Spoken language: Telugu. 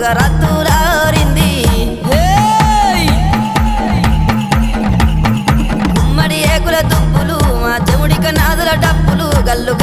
పగరత్తులారింది గుమ్మడి ఏకుల దుప్పులు మా చెవుడిక నాదుల డప్పులు గల్లు